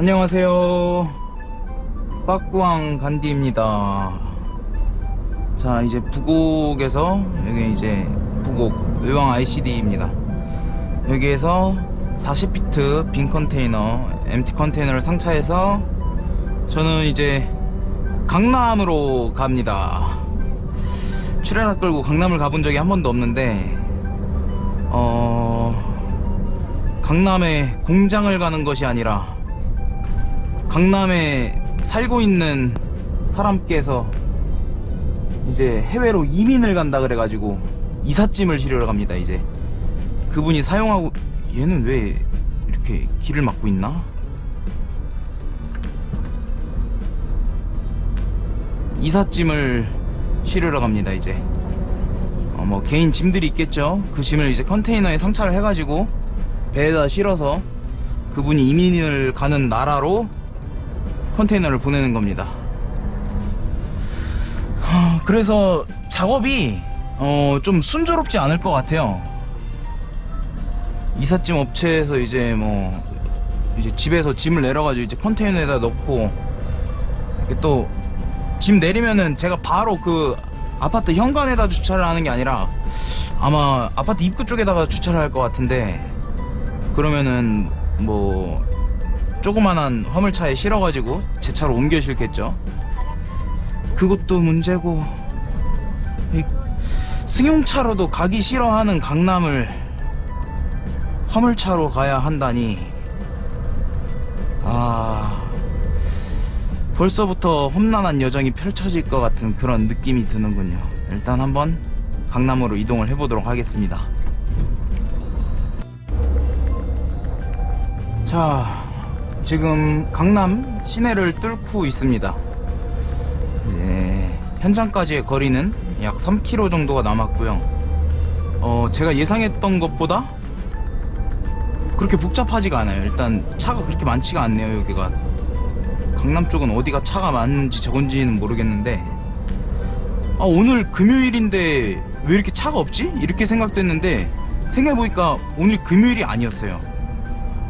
안녕하세요. 빠꾸왕 간디입니다. 자, 이제 부곡에서 여기 이제 부곡 의왕 ICD입니다. 여기에서 40피트 빈 컨테이너, MT 컨테이너를 상차해서 저는 이제 강남으로 갑니다. 출연을 끌고 강남을 가본 적이 한 번도 없는데, 어, 강남에 공장을 가는 것이 아니라 강남에 살고 있는 사람께서 이제 해외로 이민을 간다 그래가지고 이삿짐을 실으러 갑니다 이제. 그분이 사용하고 얘는 왜 이렇게 길을 막고 있나? 이삿짐을 실으러 갑니다 이제. 어, 뭐 개인 짐들이 있겠죠? 그 짐을 이제 컨테이너에 상차를 해가지고 배에다 실어서 그분이 이민을 가는 나라로 컨테이너를 보내는 겁니다. 하, 그래서 작업이 어, 좀 순조롭지 않을 것 같아요. 이삿짐 업체에서 이제 뭐 이제 집에서 짐을 내려가지고 이제 컨테이너에다 넣고 또 짐 내리면은 제가 바로 그 아파트 현관에다 주차를 하는 게 아니라 아마 아파트 입구 쪽에다가 주차를 할 것 같은데 그러면은 뭐 조그만한 화물차에 실어가지고 제 차로 옮겨 실겠죠. 그것도 문제고 이 승용차로도 가기 싫어하는 강남을 화물차로 가야 한다니 아 벌써부터 험난한 여정이 펼쳐질 것 같은 그런 느낌이 드는군요. 일단 한번 강남으로 이동을 해보도록 하겠습니다. 자, 지금 강남 시내를 뚫고 있습니다. 이제 현장까지의 거리는 약 3km 정도가 남았고요. 어, 제가 예상했던 것보다 그렇게 복잡하지가 않아요. 일단 차가 그렇게 많지가 않네요, 여기가. 강남 쪽은 어디가 차가 많은지 적은지는 모르겠는데 아, 오늘 금요일인데 왜 이렇게 차가 없지? 이렇게 생각됐는데 생각해보니까 오늘 금요일이 아니었어요.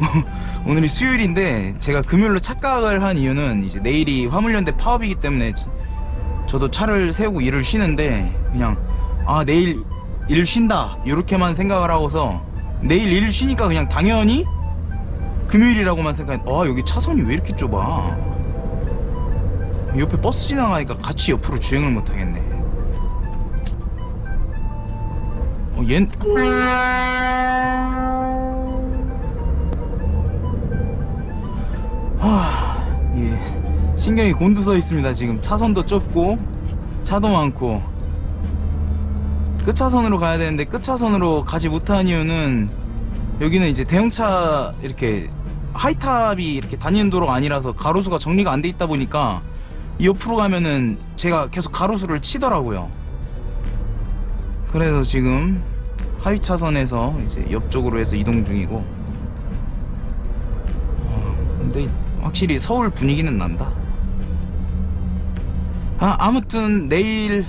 오늘이 수요일인데 제가 금요일로 착각을 한 이유는 이제 내일이 화물연대 파업이기 때문에 지- 저도 차를 세우고 일을 쉬는데 그냥 아 내일 일 쉰다. 이렇게만 생각을 하고서 내일 일 쉬니까 그냥 당연히 금요일이라고만 생각했 아 여기 차선이 왜 이렇게 좁아? 옆에 버스 지나가니까 같이 옆으로 주행을 못 하겠네. 어, 얜 신경이 곤두서 있습니다. 지금 차선도 좁고 차도 많고 끝차선으로 가야 되는데 끝차선으로 가지 못한 이유는 여기는 이제 대형차 이렇게 하이탑이 이렇게 다니는 도로가 아니라서 가로수가 정리가 안 돼 있다 보니까 이 옆으로 가면은 제가 계속 가로수를 치더라고요. 그래서 지금 하위 차선에서 이제 옆쪽으로 해서 이동 중이고 어, 근데 확실히 서울 분위기는 난다. 아, 아무튼 내일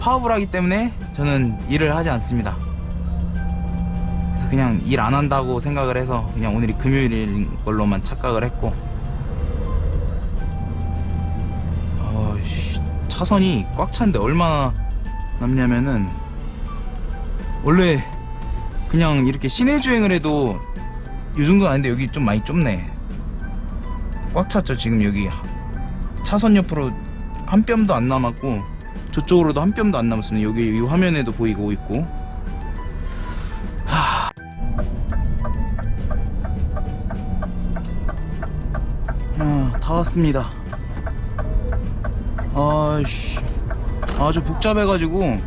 파업을 하기 때문에 저는 일을 하지 않습니다. 그래서 그냥 일 안 한다고 생각을 해서 그냥 오늘이 금요일인 걸로만 착각을 했고. 어이씨, 차선이 꽉 찬데 얼마나 남냐면은 원래 그냥 이렇게 시내 주행을 해도 이 정도는 아닌데 여기 좀 많이 좁네. 꽉 찼죠 지금 여기 차선 옆으로 한 뼘도 안 남았고 저쪽으로도 한 뼘도 안 남았습니다. 여기 이 화면에도 보이고 있고. 하... 아, 다 왔습니다. 아씨. 아주 복잡해가지고.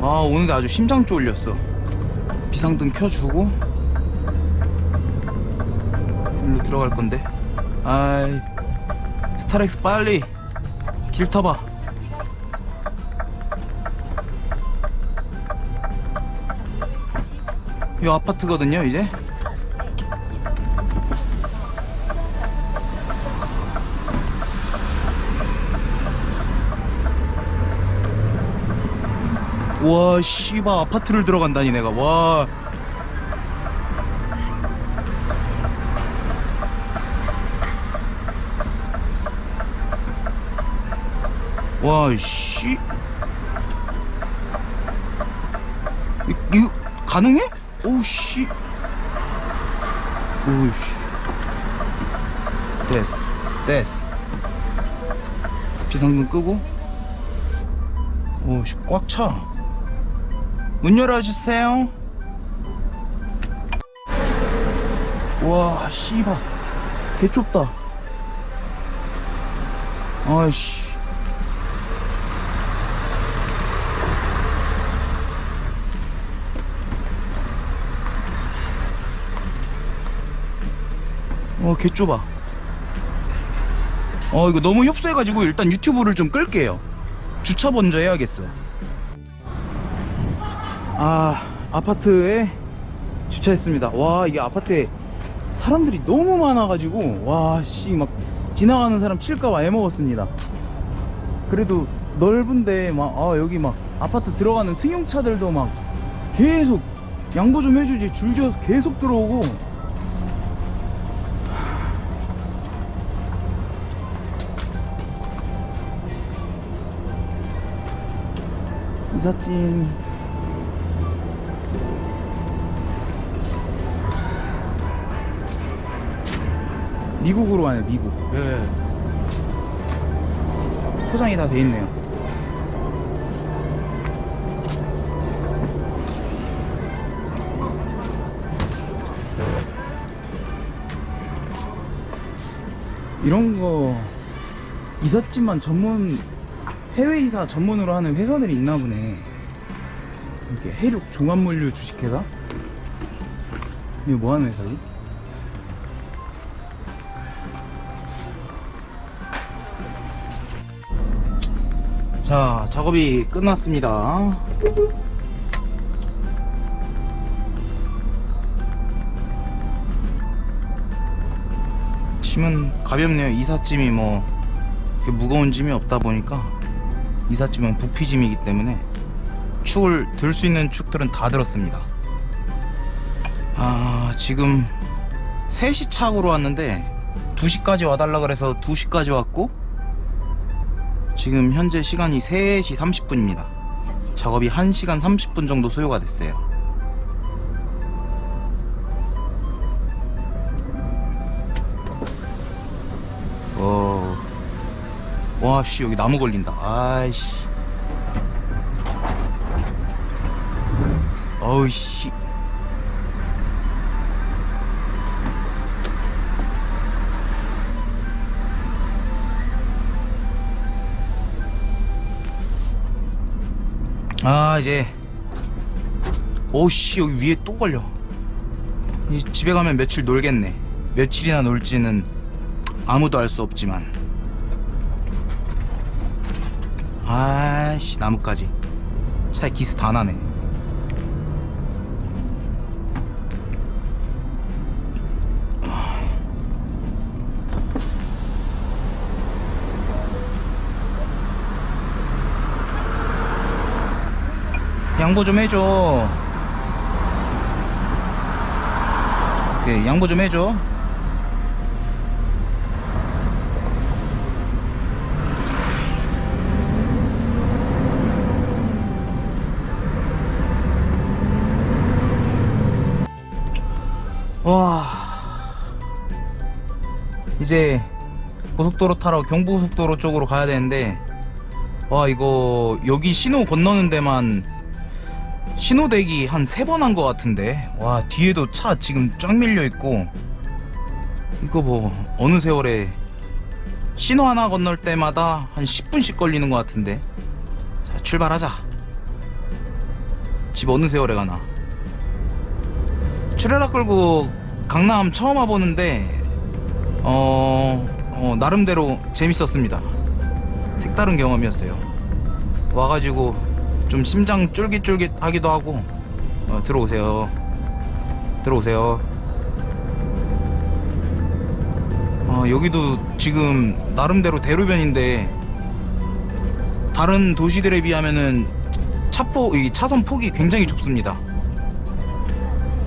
아 오는데 아주 심장 쫄렸어. 비상등 켜주고. 일로 들어갈 건데. 아이. 스타렉스 빨리 길 타봐. 이 아파트거든요 이제? 와 씨바 아파트를 들어간다니 내가. 와 와씨. 이거 가능해? 오우씨. 오우씨. 됐어 됐어. 비상등 끄고. 오씨 꽉차 문 열어주세요. 와 씨발. 개 좁다. 아이씨 어, 개 좁아. 어, 이거 너무 협소해가지고 일단 유튜브를 좀 끌게요. 주차 먼저 해야겠어. 아, 아파트에 주차했습니다. 와, 이게 아파트에 사람들이 너무 많아가지고, 와, 씨, 막 지나가는 사람 칠까봐 애먹었습니다. 그래도 넓은데, 막, 아, 여기 막 아파트 들어가는 승용차들도 막 계속 양보 좀 해주지. 줄지어서 계속 들어오고, 이삿짐 미국으로 가네 미국. 예. 포장이 다 돼 있네요. 이런 거 이삿짐만 전문 해외 이사 전문으로 하는 회사들이 있나 보네. 이렇게 해륙 종합물류 주식회사? 이거 뭐 하는 회사지? 자, 작업이 끝났습니다. 짐은 가볍네요. 이삿짐이 뭐 무거운 짐이 없다 보니까 이삿짐은 부피짐이기 때문에 축을 들 수 있는 축들은 다 들었습니다. 아 지금 3시 착으로 왔는데 2시까지 와달라 그래서 2시까지 왔고 지금 현재 시간이 3시 30분입니다. 작업이 1시간 30분 정도 소요가 됐어요. 와씨 여기 나무 걸린다. 아이씨. 어우씨. 아 이제. 오씨 여기 위에 또 걸려. 이 집에 가면 며칠 놀겠네. 며칠이나 놀지는 아무도 알 수 없지만 아이씨 나무까지. 차에 기스 다 나네. 양보 좀 해줘. 오케이 양보 좀 해줘 이제 고속도로 타러 경부고속도로 쪽으로 가야 되는데 와 이거 여기 신호 건너는 데만 신호 대기 한 세 번 한 것 같은데 와 뒤에도 차 지금 쫙 밀려 있고 이거 뭐 어느 세월에 신호 하나 건널 때마다 한 10분씩 걸리는 것 같은데 자 출발하자. 집 어느 세월에 가나. 트레라 끌고 강남 처음 와보는데 어, 어, 나름대로 재밌었습니다. 색다른 경험이었어요. 와가지고 좀 심장 쫄깃쫄깃하기도 하고 어, 들어오세요. 들어오세요. 어, 여기도 지금 나름대로 대로변인데 다른 도시들에 비하면은 차포 이 차선 폭이 굉장히 좁습니다.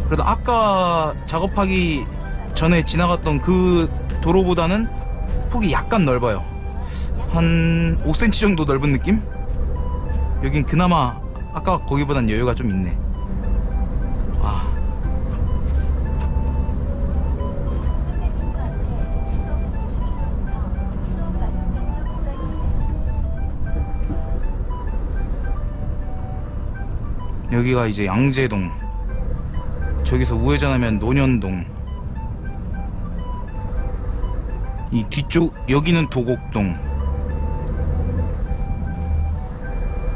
그래도 아까 작업하기 전에 지나갔던 그 도로보다는 폭이 약간 넓어요 한 5cm 정도 넓은 느낌? 여긴 그나마 아까 거기보단 여유가 좀 있네. 아, 300m 앞에 시속 50km 신호 과속 단속 구간입니다. 여기가 이제 양재동. 저기서 우회전하면 논현동. 이 뒤쪽 여기는 도곡동.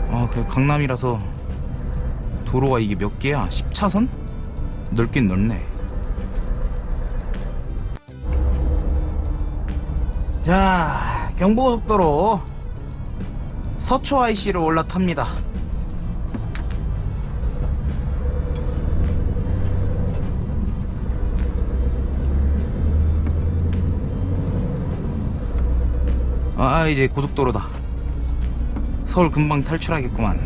아, 그 강남이라서 도로가 이게 몇 개야? 10차선? 넓긴 넓네. 자, 경부고속도로 서초 IC를 올라탑니다. 아, 이제 고속도로다. 서울 금방 탈출하겠구만.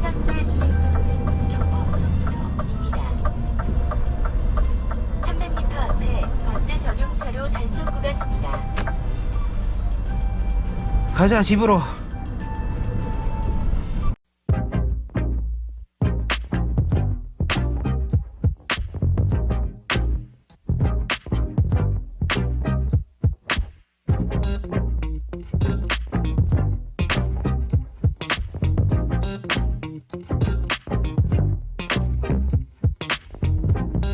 현재 주행도로는 경부고속도로입니다. 300m 앞에 버스 전용차로 단속 구간입니다. 가자, 집으로.